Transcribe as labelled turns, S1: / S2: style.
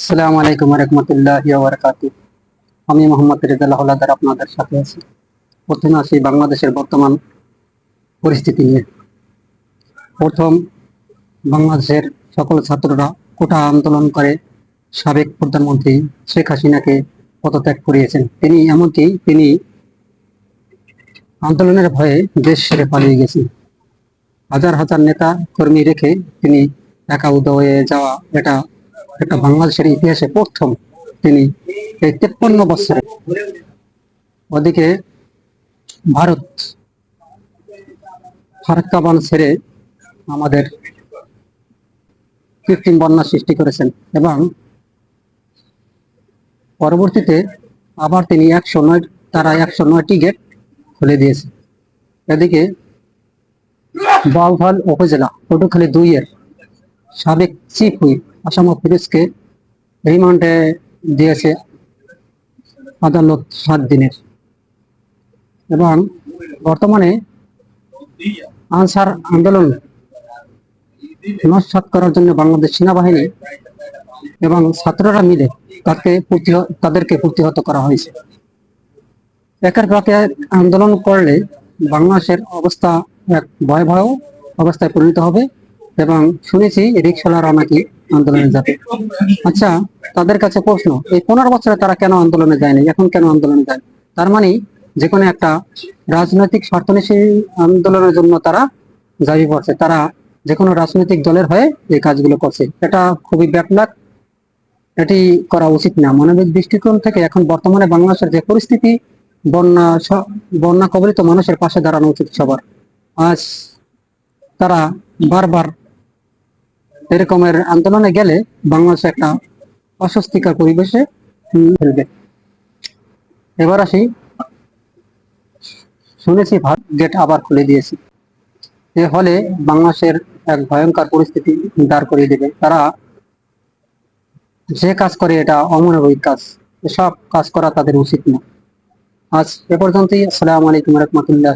S1: আসসালামু আলাইকুম রহমতুল্লাহ বারকাতু আমি মোহাম্মদ রেজাল হলাদার আপনাদের সাথে আছি। প্রথমে আসি বাংলাদেশের বর্তমান পরিস্থিতি নিয়ে। প্রথম, বাংলাদেশের সকল ছাত্ররা কোটা আন্দোলন করে সাবেক প্রধানমন্ত্রী শেখ হাসিনাকে পদত্যাগ করিয়েছেন। তিনি এমনকি তিনি আন্দোলনের ভয়ে দেশ ছেড়ে পালিয়ে গেছেন। হাজার হাজার নেতা কর্মী রেখে তিনি একা উদয় যাওয়া এটা এটা বাংলাদেশের ইতিহাসে প্রথম তিনি এই তেপ্পান্ন বছরে ওদিকে ভারত ফারাক্কা বান ছেড়ে আমাদের কৃত্রিম বন্যা সৃষ্টি করেছেন এবং পরবর্তীতে আবার তিনি একশো নয়, তারা একশো নয়টি গেট খুলে দিয়েছে। এদিকে বাউফাল উপজেলা, পটুখালী দুইয়ের সাবেক চিফ হুইপ আসামা ফিরোজকে রিমান্ডে দিয়েছে আদালত সাত দিনের। এবং বর্তমানে আনসার আন্দোলন নস্বাত করার জন্য বাংলাদেশ সেনাবাহিনী এবং ছাত্ররা মিলে তাকে তাদেরকে প্রতিহত করা হয়েছে। একের পক্ষে আন্দোলন করলে বাংলাদেশের অবস্থা এক ভয়াবহ অবস্থায় পরিণত হবে। এবং শুনেছি রিক্সাওয়ালারা নাকি আন্দোলনে যাবে আচ্ছা তাদের কাছে প্রশ্ন, এই পনেরো বছরে তারা কেন আন্দোলনে যায়নি? এখন কেন আন্দোলনে যায় তার মানে যে কোনো একটা রাজনৈতিক স্বার্থনীতি আন্দোলনের জন্য তারা দাবি করছে। তারা যে কোনো রাজনৈতিক দলের হয়ে এই কাজগুলো করছে। এটা খুবই ব্যাপলাক এটি করা উচিত না। মানবিক দৃষ্টিকোণ থেকে এখন বর্তমানে বাংলাদেশের যে পরিস্থিতি, বন্যা বন্যা কবলিত মানুষের পাশে দাঁড়ানো উচিত সবার। আজ তারা বারবার এরকমের আন্দোলনে গেলে বাংলাদেশে একটা অস্বস্তিকর পরিবেশে ফেলবে। এবার আসি। শুনেছি ভারত গেট আবার খুলে দিয়েছে। এ হলে বাংলাদেশের এক ভয়ঙ্কর পরিস্থিতি দাঁড় করিয়ে দেবে। তারা যে কাজ করে এটা অমানবিক কাজ। এসব কাজ করা তাদের উচিত না। আজ এ পর্যন্তই। আসসালামু আলাইকুম রহমতুল্লাহ